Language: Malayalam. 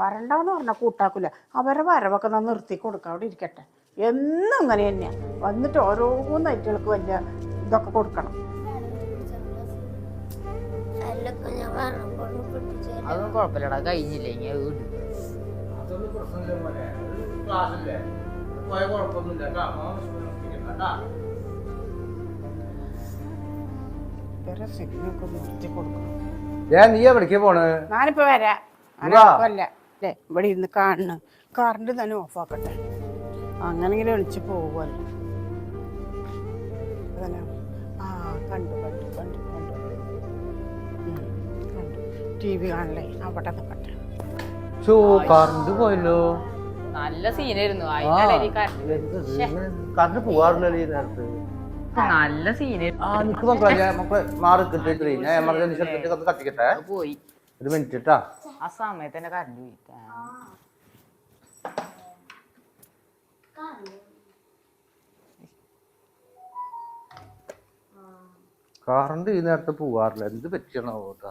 വരണ്ടാന്ന് പറഞ്ഞാൽ കൂട്ടാക്കില്ല അവരെ വരവൊക്കെ ഞാൻ നിർത്തി കൊടുക്കാം. അവിടെ ഇരിക്കട്ടെ. എന്നും അങ്ങനെ തന്നെയാണ് വന്നിട്ട് ഓരോ നൈറ്റുകൾക്ക് വലിയ ഇതൊക്കെ കൊടുക്കണം. അതൊന്നും കുഴപ്പമില്ലടാ. കഴിഞ്ഞില്ലേ? അത് അതൊന്നും പ്രശ്നമില്ല മോനെ. ക്ലാസ്സില്ലേ? പോയ കുഴപ്പമൊന്നുമില്ല കേട്ടോ മോൻ വിഷമിക്കണ്ട ഇവരെ സിഗ്നൊക്കെ നിർത്തി കൊടുക്കണം. നീ എവിടേക്ക് പോണ്? ഞാനിപ്പോ വരാം. അല്ല അല്ലേ ഇവിടെ ഇരുന്ന് കാണണം കറണ്ട് തന്നെ ഓഫാക്കട്ടെ അങ്ങനെങ്കിലും ഒളിച്ച് പോകുമല്ലോ അതല്ല ആ കണ്ടു കണ്ടു കണ്ടു കണ്ടു. കണ്ടു. ടി വി കാണലേ അവിടെ നിൽക്കട്ടെ ഷോ കറണ്ട് പോയല്ലോ. നല്ല സീനായിരുന്നു കറണ്ട് പോവാറില്ലല്ലോ ഈ നേരത്ത്? നല്ല സീനായിരുന്നു ആ നിക്ക് മക്കളെ മക്കളെ മാറി കിട്ടിട്ട് ഞാൻ എമർജൻസി കത്തിക്കട്ടെ പോയി. ഒരു മിനിറ്റ് കേട്ടാ ആ സമയത്ത് തന്നെ കറണ്ട് പോയി ആ. കറണ്ട് ഈ നേരത്തെ പോവാറില്ല. എന്ത് പറ്റണോ കേട്ടാ